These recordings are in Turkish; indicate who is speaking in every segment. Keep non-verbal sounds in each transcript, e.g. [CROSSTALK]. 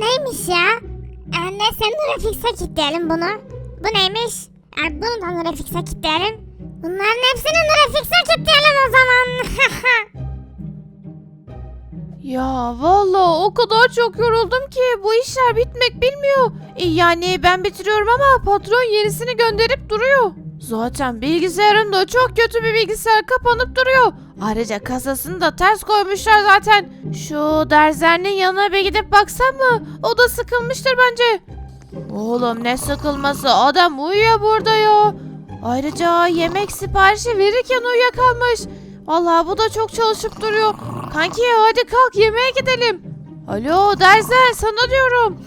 Speaker 1: neymiş ya? Anne sen Nurafix'e kilitleyelim bunu. Bu neymiş? E, bunu da Nurafix'e kilitleyelim. Bunların hepsini Nurafix'e kilitleyelim o zaman. [LAUGHS]
Speaker 2: Ya vallahi o kadar çok yoruldum ki bu işler bitmek bilmiyor. E, yani ben bitiriyorum ama patron yenisini gönderip duruyor. Zaten bilgisayarım da çok kötü bir bilgisayar kapanıp duruyor. Ayrıca kasasını da ters koymuşlar zaten. Şu derzerinin yanına bir gidip baksam mı? O da sıkılmıştır bence. Oğlum ne sıkılması adam uyuyor burada ya. Ayrıca yemek siparişi verirken uyuyakalmış. Vallahi bu da çok çalışıp duruyor. Kanki hadi kalk yemeğe gidelim. Alo Derzen sana diyorum.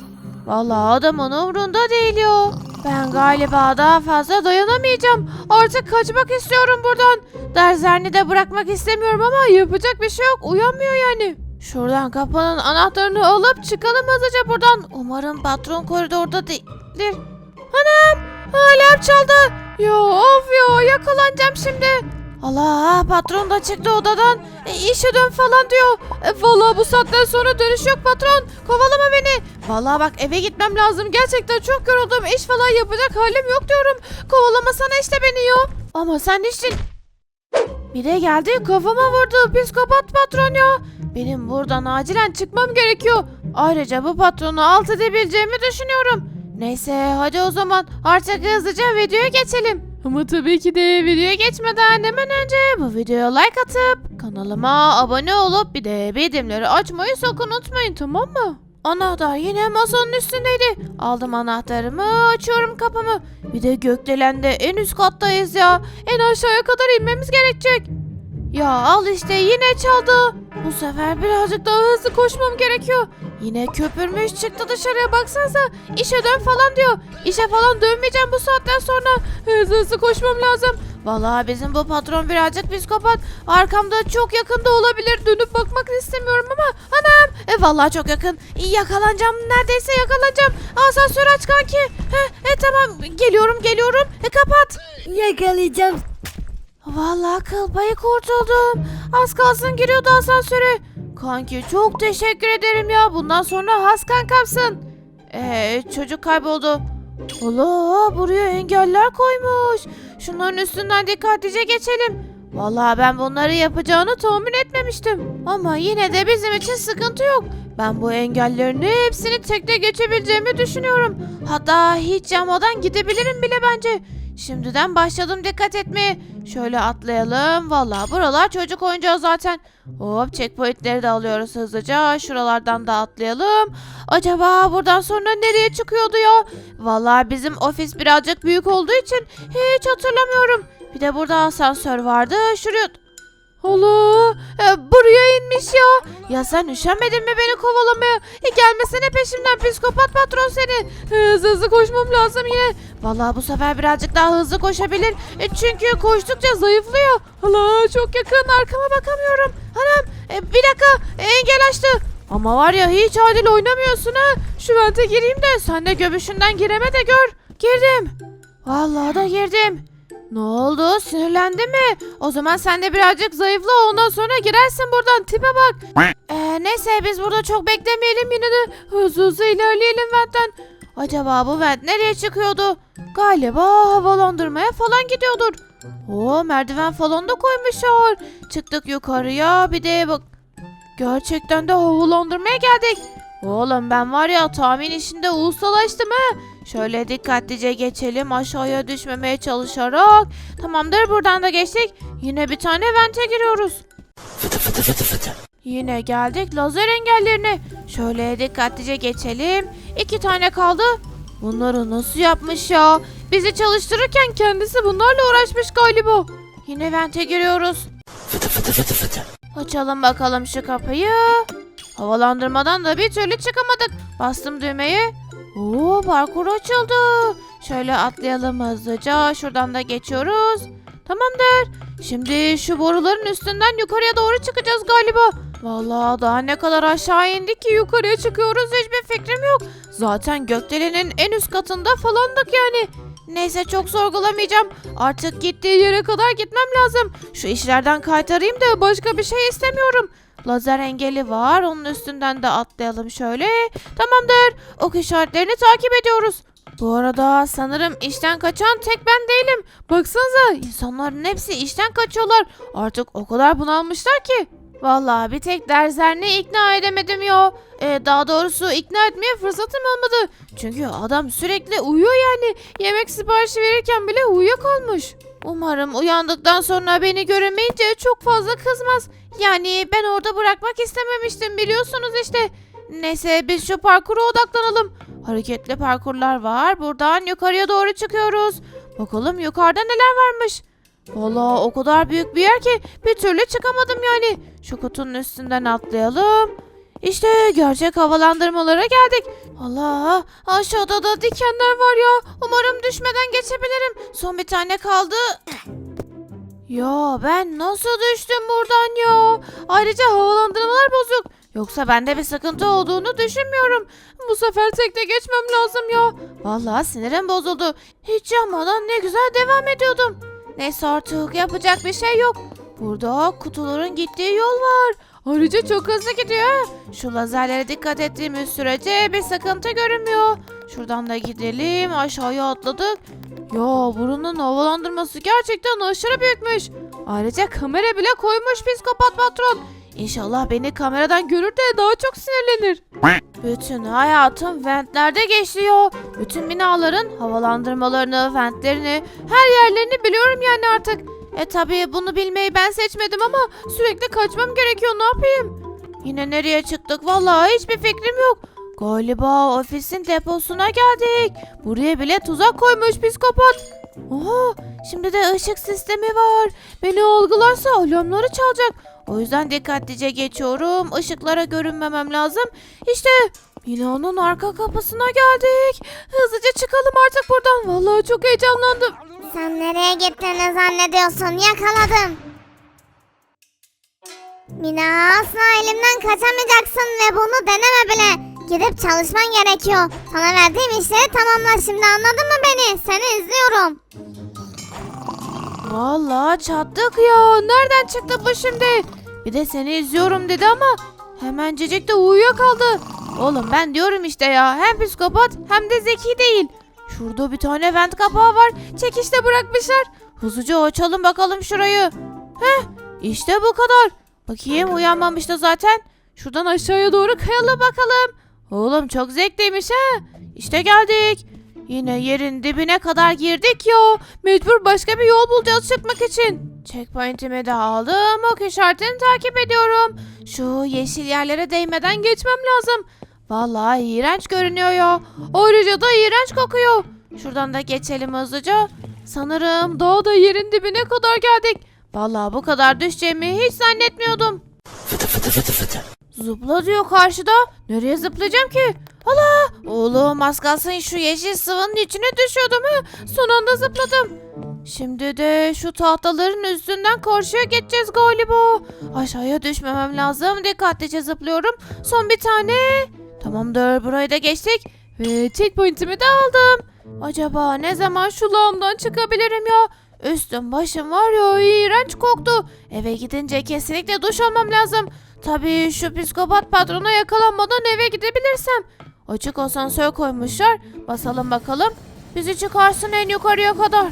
Speaker 2: Vallahi adamın umrunda değil ya. Ben galiba daha fazla dayanamayacağım. Artık kaçmak istiyorum buradan. Derzerni de bırakmak istemiyorum ama yapacak bir şey yok. Uyanmıyor yani. Şuradan kapının anahtarını alıp çıkalım hızlıca buradan. Umarım patron koridorda değildir. Anam alarm çaldı. Ya of ya yakalanacağım şimdi. Allah patron da çıktı odadan. E, işe dön falan diyor. E, vallahi bu saatten sonra dönüş yok patron. Kovalama beni. Vallahi bak eve gitmem lazım. Gerçekten çok yoruldum. İş falan yapacak halim yok diyorum. Kovalamasana işte beni ya. Ama sen işin... Bir de geldi kafama vurdu. Psikopat patron ya. Benim buradan acilen çıkmam gerekiyor. Ayrıca bu patronu alt edebileceğimi düşünüyorum. Neyse hadi o zaman artık hızlıca videoya geçelim. Ama tabii ki de videoya geçmeden hemen önce bu videoya like atıp kanalıma abone olup bir de bildirimleri açmayı sakın unutmayın tamam mı? Anahtar yine masanın üstündeydi. Aldım anahtarımı açıyorum kapımı. Bir de gökdelende en üst kattayız ya. En aşağıya kadar inmemiz gerekecek. Ya al işte yine çaldı. Bu sefer birazcık daha hızlı koşmam gerekiyor. Yine köpürmüş çıktı dışarıya baksanıza. İşe dön falan diyor. İşe falan dönmeyeceğim bu saatten sonra. Hızlı hızlı koşmam lazım. Vallahi bizim bu patron birazcık psikopat. Arkamda çok yakında olabilir. Dönüp bakmak istemiyorum ama anam. E vallahi çok yakın. Yakalanacağım neredeyse yakalanacağım. Asansör aç kanki. He, e tamam geliyorum geliyorum. E kapat.
Speaker 3: Yakalayacağım.
Speaker 2: Vallahi kıl payı kurtuldum. Az kalsın giriyordu asansöre. Kanki çok teşekkür ederim ya. Bundan sonra has kankamsın. Ee, çocuk kayboldu. Allah buraya engeller koymuş. Şunların üstünden dikkatlice geçelim. Vallahi ben bunları yapacağını tahmin etmemiştim. Ama yine de bizim için sıkıntı yok. Ben bu engellerin hepsini tekte geçebileceğimi düşünüyorum. Hatta hiç yanmadan gidebilirim bile bence. Şimdiden başladım dikkat etmeye. Şöyle atlayalım. Vallahi buralar çocuk oyuncağı zaten. Hop checkpointleri de alıyoruz hızlıca. Şuralardan da atlayalım. Acaba buradan sonra nereye çıkıyordu ya? Vallahi bizim ofis birazcık büyük olduğu için hiç hatırlamıyorum. Bir de burada asansör vardı. Şuraya... Allah! E, buraya inmiş ya. Ya sen üşenmedin mi beni kovalamaya? E, gelmesene peşimden psikopat patron seni. E, hızlı hızlı koşmam lazım yine. Vallahi bu sefer birazcık daha hızlı koşabilir. E, çünkü koştukça zayıflıyor. Allah çok yakın arkama bakamıyorum. Anam e, bir dakika e, engel açtı. Ama var ya hiç adil oynamıyorsun ha. Şu vente gireyim de sen de göbüşünden gireme de gör. Girdim. Vallahi da girdim. Ne oldu? Sinirlendi mi? O zaman sen de birazcık zayıfla ondan sonra girersin buradan. Tipe bak. Ee, neyse biz burada çok beklemeyelim yine de hızlı hızlı ilerleyelim ventten. Acaba bu vent nereye çıkıyordu? Galiba havalandırmaya falan gidiyordur. Oo merdiven falan da koymuşlar. Çıktık yukarıya bir de bak. Gerçekten de havalandırmaya geldik. Oğlum ben var ya tahmin işinde ustalaştım ha. Şöyle dikkatlice geçelim aşağıya düşmemeye çalışarak. Tamamdır buradan da geçtik. Yine bir tane vente giriyoruz. Yine geldik lazer engellerine. Şöyle dikkatlice geçelim. İki tane kaldı. Bunları nasıl yapmış ya? Bizi çalıştırırken kendisi bunlarla uğraşmış galiba. Yine vente giriyoruz. Açalım bakalım şu kapıyı. Havalandırmadan da bir türlü çıkamadık. Bastım düğmeye. Oo parkur açıldı. Şöyle atlayalım hızlıca. Şuradan da geçiyoruz. Tamamdır. Şimdi şu boruların üstünden yukarıya doğru çıkacağız galiba. Vallahi daha ne kadar aşağı indik ki yukarıya çıkıyoruz hiçbir fikrim yok. Zaten gökdelenin en üst katında falandık yani. Neyse çok sorgulamayacağım. Artık gittiği yere kadar gitmem lazım. Şu işlerden kaytarayım da başka bir şey istemiyorum. Lazer engeli var. Onun üstünden de atlayalım şöyle. Tamamdır. Ok işaretlerini takip ediyoruz. Bu arada sanırım işten kaçan tek ben değilim. Baksanıza insanların hepsi işten kaçıyorlar. Artık o kadar bunalmışlar ki. Vallahi bir tek derslerini ikna edemedim ya. Ee, daha doğrusu ikna etmeye fırsatım olmadı. Çünkü adam sürekli uyuyor yani. Yemek siparişi verirken bile uyuyakalmış. Umarım uyandıktan sonra beni göremeyince çok fazla kızmaz. Yani ben orada bırakmak istememiştim biliyorsunuz işte. Neyse biz şu parkura odaklanalım. Hareketli parkurlar var. Buradan yukarıya doğru çıkıyoruz. Bakalım yukarıda neler varmış. Valla o kadar büyük bir yer ki bir türlü çıkamadım yani. Şu kutunun üstünden atlayalım. İşte gerçek havalandırmalara geldik. Allah aşağıda da dikenler var ya. Umarım düşmeden geçebilirim. Son bir tane kaldı. Ya ben nasıl düştüm buradan ya? Ayrıca havalandırmalar bozuk. Yoksa bende bir sıkıntı olduğunu düşünmüyorum. Bu sefer tekte geçmem lazım ya. Vallahi sinirim bozuldu. Hiç yanmadan ne güzel devam ediyordum. Neyse artık yapacak bir şey yok. Burada kutuların gittiği yol var. Ayrıca çok hızlı gidiyor. Şu lazerlere dikkat ettiğimiz sürece bir sıkıntı görünmüyor. Şuradan da gidelim. Aşağıya atladık. Ya buranın havalandırması gerçekten aşırı büyükmüş. Ayrıca kamera bile koymuş psikopat patron. İnşallah beni kameradan görür de daha çok sinirlenir. Bütün hayatım ventlerde geçiyor. Bütün binaların havalandırmalarını, ventlerini, her yerlerini biliyorum yani artık. E tabii bunu bilmeyi ben seçmedim ama sürekli kaçmam gerekiyor ne yapayım? Yine nereye çıktık vallahi hiçbir fikrim yok. Galiba ofisin deposuna geldik. Buraya bile tuzak koymuş psikopat. Oha şimdi de ışık sistemi var. Beni algılarsa alarmları çalacak. O yüzden dikkatlice geçiyorum. Işıklara görünmemem lazım. İşte binanın arka kapısına geldik. Hızlıca çıkalım artık buradan. Vallahi çok heyecanlandım.
Speaker 1: Sen nereye gittiğini zannediyorsun? Yakaladım. Mina asla elimden kaçamayacaksın ve bunu deneme bile. Gidip çalışman gerekiyor. Sana verdiğim işleri tamamla şimdi anladın mı beni? Seni izliyorum.
Speaker 2: Vallahi çattık ya. Nereden çıktı bu şimdi? Bir de seni izliyorum dedi ama hemencecik de uyuyakaldı. Oğlum ben diyorum işte ya. Hem psikopat hem de zeki değil. Şurada bir tane vent kapağı var. Çekişte bırakmışlar. Hızlıca açalım bakalım şurayı. Heh işte bu kadar. Bakayım uyanmamış da zaten. Şuradan aşağıya doğru kayalım bakalım. Oğlum çok zevkliymiş ha. İşte geldik. Yine yerin dibine kadar girdik ya. Mecbur başka bir yol bulacağız çıkmak için. Checkpoint'imi de aldım. Ok işaretini takip ediyorum. Şu yeşil yerlere değmeden geçmem lazım. Vallahi iğrenç görünüyor ya. Ayrıca da iğrenç kokuyor. Şuradan da geçelim hızlıca. Sanırım daha da yerin dibine kadar geldik. Vallahi bu kadar düşeceğimi hiç zannetmiyordum. Zıpla diyor karşıda. Nereye zıplayacağım ki? Allah! Oğlum az kalsın şu yeşil sıvının içine düşüyordum ha. Son anda zıpladım. Şimdi de şu tahtaların üstünden karşıya geçeceğiz galiba. Aşağıya düşmemem lazım. Dikkatlice zıplıyorum. Son bir tane. Tamamdır burayı da geçtik. Ve checkpoint'imi de aldım. Acaba ne zaman şu lağımdan çıkabilirim ya? Üstüm başım var ya iğrenç koktu. Eve gidince kesinlikle duş almam lazım. Tabii şu psikopat patrona yakalanmadan eve gidebilirsem. Açık asansör koymuşlar. Basalım bakalım. Bizi çıkarsın en yukarıya kadar.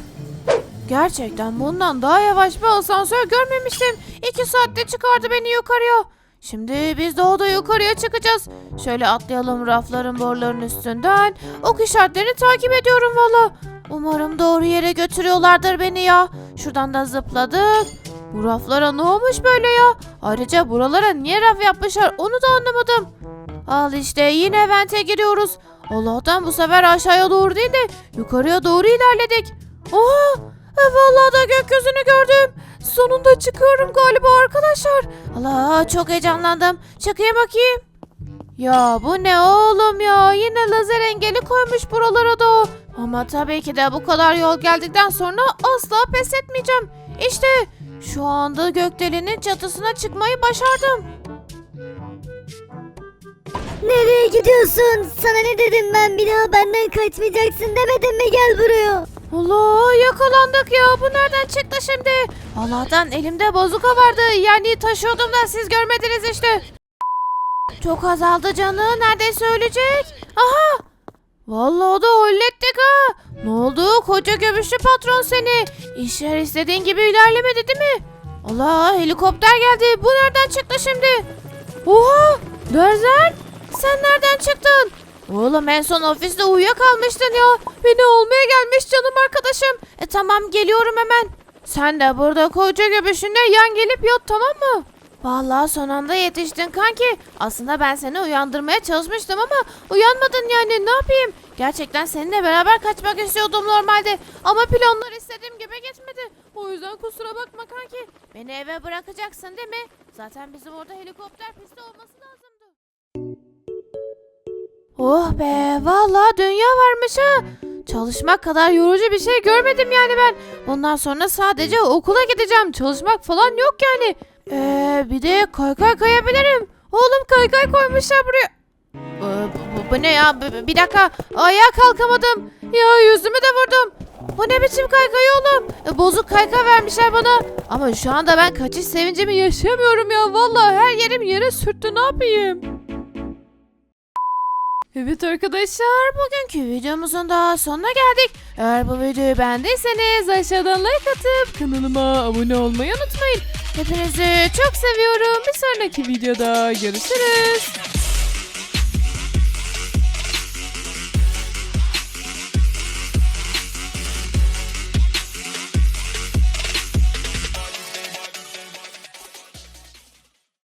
Speaker 2: Gerçekten bundan daha yavaş bir asansör görmemiştim. İki saatte çıkardı beni yukarıya. Şimdi biz daha da yukarıya çıkacağız. Şöyle atlayalım rafların boruların üstünden. Ok işaretlerini takip ediyorum valla. Umarım doğru yere götürüyorlardır beni ya. Şuradan da zıpladık. Bu raflara ne olmuş böyle ya? Ayrıca buralara niye raf yapmışlar onu da anlamadım. Al işte yine vente giriyoruz. Allah'tan bu sefer aşağıya doğru değil de yukarıya doğru ilerledik. Oha! E, vallahi da gökyüzünü gördüm. Sonunda çıkıyorum galiba arkadaşlar. Allah çok heyecanlandım. Çıkayım bakayım. Ya bu ne oğlum ya? Yine lazer engeli koymuş buralara da. Ama tabii ki de bu kadar yol geldikten sonra asla pes etmeyeceğim. İşte şu anda gökdelenin çatısına çıkmayı başardım.
Speaker 1: Nereye gidiyorsun? Sana ne dedim ben bir daha benden kaçmayacaksın demedim mi gel buraya.
Speaker 2: Allah yakalandık ya bu nereden çıktı şimdi? Allah'tan elimde bozuka vardı yani taşıyordum da siz görmediniz işte. Çok azaldı canı neredeyse ölecek. Aha Vallahi da hallettik ha. Ne oldu koca göbüşlü patron seni? İşler istediğin gibi ilerlemedi değil mi? Allah helikopter geldi. Bu nereden çıktı şimdi? Oha! Derzen! Sen nereden çıktın? Oğlum en son ofiste uyuyakalmıştın ya. Beni olmaya gelmiş canım arkadaşım. E tamam geliyorum hemen. Sen de burada koca göbüşünde yan gelip yat tamam mı? Vallahi son anda yetiştin kanki. Aslında ben seni uyandırmaya çalışmıştım ama uyanmadın yani ne yapayım? Gerçekten seninle beraber kaçmak istiyordum normalde. Ama planlar istediğim gibi gitmedi. O yüzden kusura bakma kanki. Beni eve bırakacaksın değil mi? Zaten bizim orada helikopter pisti olması lazımdı. Oh be vallahi dünya varmış ha. Çalışmak kadar yorucu bir şey görmedim yani ben. Bundan sonra sadece okula gideceğim. Çalışmak falan yok yani. Ee, bir de kaykay kayabilirim. Oğlum kaykay koymuşlar buraya. Ee, bu, bu- bu ne ya? Bir, bir dakika. Ayağa kalkamadım. Ya yüzümü de vurdum. Bu ne biçim kaykay oğlum? Ee, bozuk kaykay vermişler bana. Ama şu anda ben kaçış sevincimi yaşayamıyorum ya. Vallahi her yerim yere sürttü. Ne yapayım? Evet arkadaşlar bugünkü videomuzun da sonuna geldik. Eğer bu videoyu beğendiyseniz aşağıdan like atıp kanalıma abone olmayı unutmayın. Hepinizi çok seviyorum. Bir sonraki videoda görüşürüz.